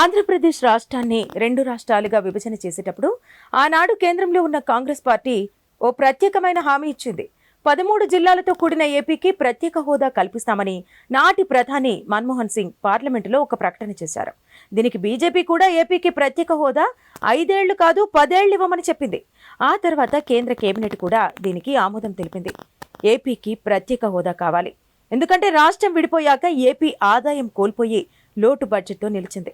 ఆంధ్రప్రదేశ్ రాష్ట్రాన్ని రెండు రాష్ట్రాలుగా విభజన చేసేటప్పుడు ఆనాడు కేంద్రంలో ఉన్న కాంగ్రెస్ పార్టీ ఓ ప్రత్యేకమైన హామీ ఇచ్చింది. పదమూడు జిల్లాలతో కూడిన ఏపీకి ప్రత్యేక హోదా కల్పిస్తామని నాటి ప్రధాని మన్మోహన్ సింగ్ పార్లమెంటులో ఒక ప్రకటన చేశారు. దీనికి బీజేపీ కూడా ఏపీకి ప్రత్యేక హోదా ఐదేళ్ళు కాదు పదేళ్ళు ఇవ్వమని చెప్పింది. ఆ తర్వాత కేంద్ర కేబినెట్ కూడా దీనికి ఆమోదం తెలిపింది. ఏపీకి ప్రత్యేక హోదా కావాలి. ఎందుకంటే రాష్ట్రం విడిపోయాక ఏపీ ఆదాయం కోల్పోయి లోటు బడ్జెట్తో నిలిచింది.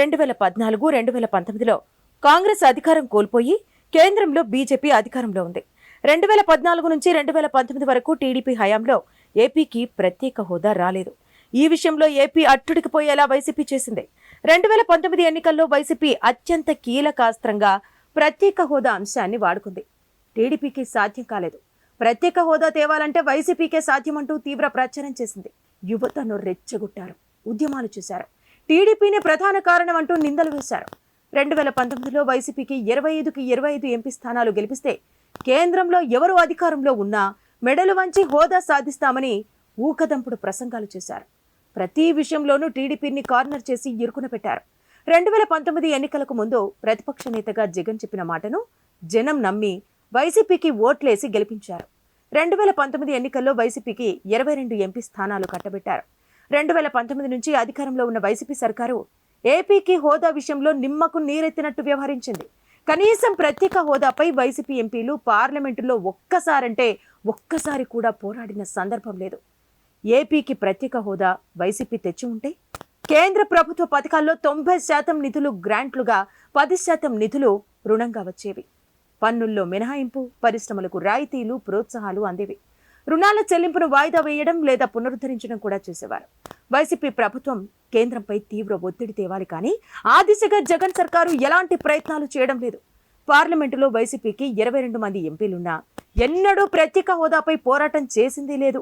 రెండు వేల పద్నాలుగు రెండు వేల పంతొమ్మిదిలో కాంగ్రెస్ అధికారం కోల్పోయి కేంద్రంలో బీజేపీ అధికారంలో ఉంది. రెండు వేల పద్నాలుగు నుంచి రెండు వేల పంతొమ్మిది వరకు టీడీపీ హయాంలో ఏపీకి ప్రత్యేక హోదా రాలేదు. ఈ విషయంలో ఏపీ అట్టుడికిపోయేలా వైసీపీ చేసింది. రెండు వేల పంతొమ్మిది ఎన్నికల్లో వైసీపీ అత్యంత కీలకాస్త్రంగా ప్రత్యేక హోదా అంశాన్ని వాడుకుంది. టీడీపీకి సాధ్యం కాలేదు. ప్రత్యేక హోదా తేవాలంటే వైసీపీకే సాధ్యమంటూ తీవ్ర ప్రచారం చేసింది. యువతను రెచ్చగొట్టారు. ఉద్యమాలు చేశారు. టీడీపీనే ప్రధాన కారణం అంటూ నిందలు వేశారు. రెండు వేల పంతొమ్మిదిలో వైసీపీకి ఇరవై ఐదుకి ఇరవై ఐదు ఎంపీ స్థానాలు గెలిపిస్తే కేంద్రంలో ఎవరు అధికారంలో ఉన్నా మెడలు వంచి హోదా సాధిస్తామని ఊకదంపుడు ప్రసంగాలు చేశారు. ప్రతి విషయంలోనూ టీడీపీని కార్నర్ చేసి ఇరుకున పెట్టారు. రెండు వేల పంతొమ్మిది ఎన్నికలకు ముందు ప్రతిపక్ష నేతగా జగన్ చెప్పిన మాటను జనం నమ్మి వైసీపీకి ఓట్లేసి గెలిపించారు. రెండు వేల పంతొమ్మిది ఎన్నికల్లో వైసీపీకి ఇరవై రెండు ఎంపీ స్థానాలు కట్టబెట్టారు. రెండు వేల పంతొమ్మిది నుంచి అధికారంలో ఉన్న వైసీపీ సర్కారు ఏపీకి హోదా విషయంలో నిమ్మకు నీరెత్తినట్టు వ్యవహరించింది. కనీసం ప్రత్యేక హోదాపై వైసీపీ ఎంపీలు పార్లమెంటులో ఒక్కసారంటే ఒక్కసారి కూడా పోరాడిన సందర్భం లేదు. ఏపీకి ప్రత్యేక హోదా వైసీపీ తెచ్చి ఉంటే కేంద్ర ప్రభుత్వ పథకాల్లో తొంభై శాతం నిధులు గ్రాంట్లుగా పది శాతం నిధులు రుణంగా వచ్చేవి. పన్నుల్లో మినహాయింపు పరిశ్రమలకు రాయితీలు ప్రోత్సాహాలు అందేవి. రుణాల చెల్లింపును వాయిదా వేయడం లేదా పునరుద్ధరించడం కూడా చేసేవారు. వైసీపీ ప్రభుత్వం కేంద్రంపై తీవ్ర ఒత్తిడి తేవాలి కానీ ఆ దిశగా జగన్ సర్కారు ఎలాంటి ప్రయత్నాలు చేయడం లేదు. పార్లమెంటులో వైసీపీకి ఇరవై రెండు మంది ఎంపీలున్నా ఎన్నడూ ప్రత్యేక హోదాపై పోరాటం చేసిందే లేదు.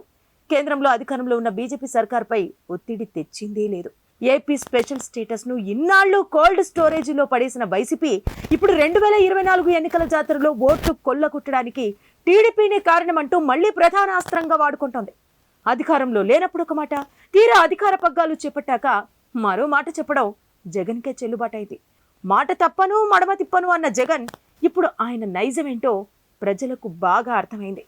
కేంద్రంలో అధికారంలో ఉన్న బీజేపీ సర్కార్పై ఒత్తిడి తెచ్చిందే లేదు. ఏపీ స్పెషల్ స్టేటస్ను ఇన్నాళ్ళు కోల్డ్ స్టోరేజీలో పడేసిన వైసీపీ ఇప్పుడు రెండు వేల ఇరవై నాలుగు ఎన్నికల జాతరలో ఓట్లు కొల్లగొట్టడానికి టీడీపీనే కారణమంటూ మళ్ళీ ప్రధాన అస్త్రంగా వాడుకుంటోంది. అధికారంలో లేనప్పుడు ఒక మాట. తీరా అధికార పగ్గాలు చేపట్టాక మరో మాట చెప్పడం జగన్కే చెల్లుబాటైంది. మాట తప్పను మడమ తిప్పను అన్న జగన్ ఇప్పుడు ఆయన నైజమేంటో ప్రజలకు బాగా అర్థమైంది.